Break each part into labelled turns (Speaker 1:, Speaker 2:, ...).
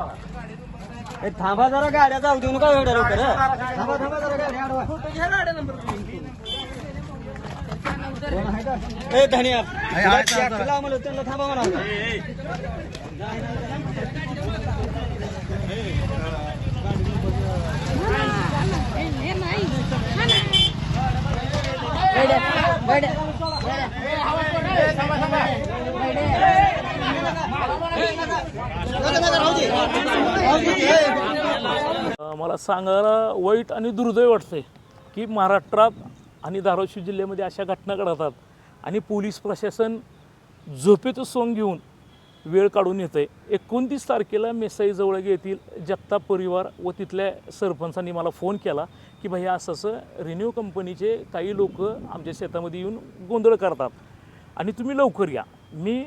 Speaker 1: ए, थांबा जरा गाड्या जाऊ देऊ नका एवढ्या लवकर हं. थांबा थांबा जरा गाड्या अडवा. ए धनिया. म्हणलं, त्यांना थांबा म्हणा.
Speaker 2: अ, मला सांगायला वाईट आणि दुर्दैव वाटते की महाराष्ट्रात आणि धाराशिव जिल्ह्यामध्ये अशा घटना घडतात आणि पोलीस प्रशासन झोपेचं सोंग घेऊन वेळ काढून येते आहे एकोणतीस तारखेला मेसाईजवळ येथील जगताप परिवार व तिथल्या सरपंचांनी मला फोन केला की भाई असं असं रिन्यू कंपनीचे काही लोक आमच्या शेतामध्ये येऊन गोंधळ करतात. आणि तुम्ही लवकर या. मी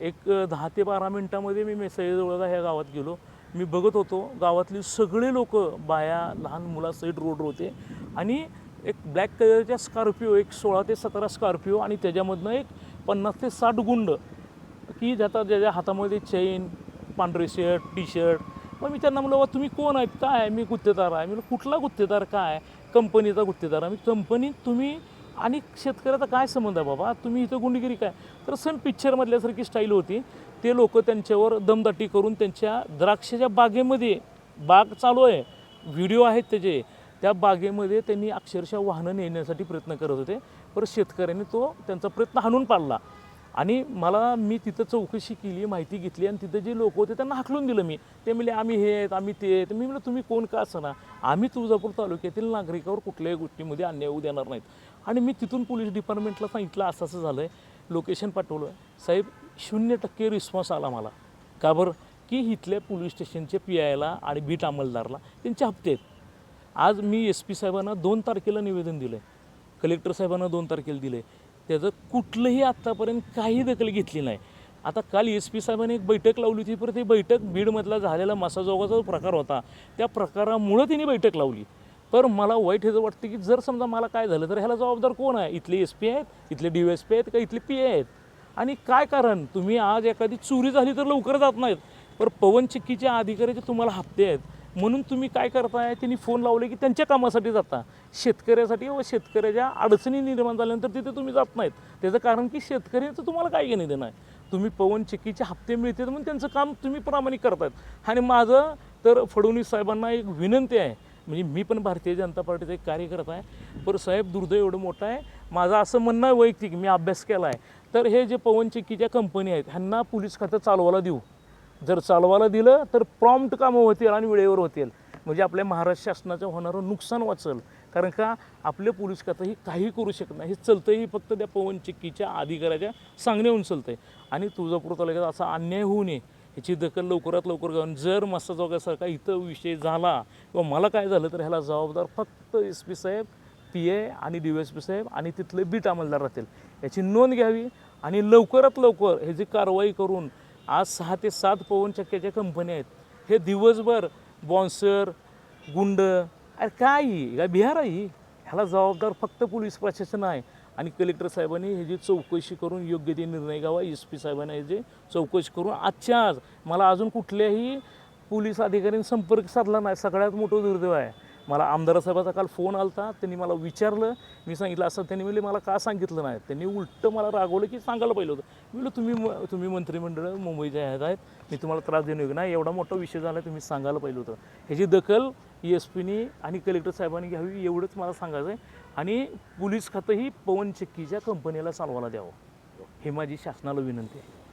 Speaker 2: एक दहा ते बारा मिनटामध्ये मी मेसाईजवळ ह्या गावात गेलो. मी बघत होतो गावातली सगळे लोक बाया लहान मुलासहित रोडवर होते आणि एक ब्लॅक कलरच्या स्कॉर्पिओ एक सोळा ते सतरा स्कॉर्पिओ आणि त्याच्यामधनं एक पन्नास ते साठ गुंड की ज्याचा ज्याच्या हातामध्ये चेन पांढरे शर्ट टी शर्ट मग मी त्यांना म्हणलं बा तुम्ही कोण आहेत? काय मी गुत्तेदार आहे. मी कुठला गुत्तेदार? काय कंपनीचा गुत्तेदार आहे. मी कंपनीत तुम्ही आणि शेतकऱ्याचा काय संबंध आहे बाबा? तुम्ही इथं गुंडगिरी काय? तर सण पिक्चरमधल्यासारखी स्टाईल होती. ते लोक त्यांच्यावर दमदाटी करून त्यांच्या द्राक्षाच्या बागेमध्ये बाग चालू आहे. व्हिडिओ आहेत त्याचे. त्या बागेमध्ये त्यांनी अक्षरशः वाहनं नेण्यासाठी प्रयत्न करत होते. परत शेतकऱ्यांनी तो त्यांचा प्रयत्न हाणून पाडला. आणि मला मी तिथं चौकशी केली माहिती घेतली आणि तिथं जे लोक होते त्यांना हाकलून दिलं मी. ते म्हणले आम्ही हे आहेत आम्ही ते आहेत. मी म्हणलं तुम्ही कोण का असणार आम्ही तुळजापूर तालुक्यातील नागरिकावर कुठल्याही गोष्टीमध्ये अन्याय होऊ देणार नाहीत. आणि मी तिथून पोलीस डिपार्टमेंटला सांगितलं असं असं झालं आहे लोकेशन पाठवलं. साहेब शून्य टक्के रिस्पॉन्स आला मला. का बरं? की इथल्या पोलीस स्टेशनच्या पी आयला आणि बीट अंमलदारला त्यांचे हप्ते आहेत. आज मी एस पी साहेबांना दोन तारखेला निवेदन दिलं आहे कलेक्टर साहेबांना दोन तारखेला दिलं आहे त्याचं कुठलंही आत्तापर्यंत काही दखल घेतली नाही. आता काल एस पी साहेबांनी एक बैठक लावली होती पण ती बैठक बीडमधला झालेला मासाजोगाचा जो प्रकार होता. त्या प्रकारामुळं त्यांनी बैठक लावली. तर मला वाईट ह्याचं वाटतं की जर समजा मला काय झालं तर ह्याला जबाबदार कोण आहे? इथले एस पी आहेत इथले डी एस पी आहेत का इथले पी आहेत? आणि काय कारण? तुम्ही आज एखादी चोरी झाली तर लवकर जात नाहीत. पण पवन चिक्कीच्या अधिकाऱ्याचे तुम्हाला हप्ते आहेत म्हणून तुम्ही काय करताय? त्यांनी फोन लावले की त्यांच्या कामासाठी जाता. शेतकऱ्यासाठी व शेतकऱ्याच्या अडचणी निर्माण झाल्यानंतर तिथे तुम्ही जात नाहीत. त्याचं कारण की शेतकऱ्याचं तुम्हाला काय घेणे देणं आहे? तुम्ही पवन चिक्कीचे हप्ते मिळते म्हणून त्यांचं काम तुम्ही प्रामाणिक करतायत. आणि माझं तर फडणवीस साहेबांना एक विनंती आहे. म्हणजे मी पण भारतीय जनता पार्टीचा एक कार्यकर्ता आहे. पर साहेब दुर्दैव एवढं मोठं आहे. माझं असं म्हणणं आहे वैयक्तिक मी अभ्यास केला आहे तर हे जे पवन चिक्कीच्या कंपनी आहेत ह्यांना पोलीस खातं चालवायला देऊ. जर चालवायला दिलं तर प्रॉम्प्ट कामं होतील आणि वेळेवर होतील. म्हणजे आपल्या महाराष्ट्र शासनाचं होणारं नुकसान वाचल. कारण का आपले पोलीस खातं ही काही करू शकत नाही. हे चलतं ही फक्त त्या पवन चिक्कीच्या अधिकाऱ्याच्या सांगण्याहून चलतं आहे आणि तुळजापूर तालुक्यात असा अन्याय होऊ नये. ह्याची दखल लवकरात लवकर घेऊन जर मस्ताजोगासारखा इथं विषय झाला किंवा मला काय झालं तर ह्याला जबाबदार फक्त एस पी साहेब पी ए आणि डी एस पी साहेब आणि तिथले बीट अंमलदार राहतील. याची नोंद घ्यावी आणि लवकरात लवकर ह्याची कारवाई करून आज सहा ते सात पवन चक्क्याच्या कंपन्या आहेत. हे दिवसभर बॉन्सर गुंड अरे काय ही? काय बिहार आहे ह्याला जबाबदार फक्त पोलीस प्रशासन आहे. आणि कलेक्टर साहेबांनी ह्याची चौकशी करून योग्य ते निर्णय घ्यावा. एस पी साहेबांनी ह्याची चौकशी करून आजच्या आज मला अजून कुठल्याही पोलीस अधिकाऱ्यांनी संपर्क साधला नाही. सगळ्यात मोठं दुर्दैव आहे. मला आमदार साहेबाचा काल फोन आलता त्यांनी मला विचारलं. मी सांगितलं असं त्यांनी म्हणले मला का सांगितलं नाही? त्यांनी उलटं मला रागवलं की सांगायला पाहिलं होतं. मी म्हणलं तुम्ही म- तुम्ही मंत्रिमंडळ मुंबईच्या ह्यात आहेत मी तुम्हाला त्रास देणं योग्य नाही. एवढा मोठा विषय झाला तुम्ही सांगायला पाहिलं होतं. ह्याची दखल एस पीनी आणि कलेक्टर साहेबांनी घ्यावी एवढंच मला सांगायचं आहे. आणि पोलीस खातंही पवन चक्कीच्या कंपनीला चालवायला द्यावं. हे माझी शासनाला विनंती आहे.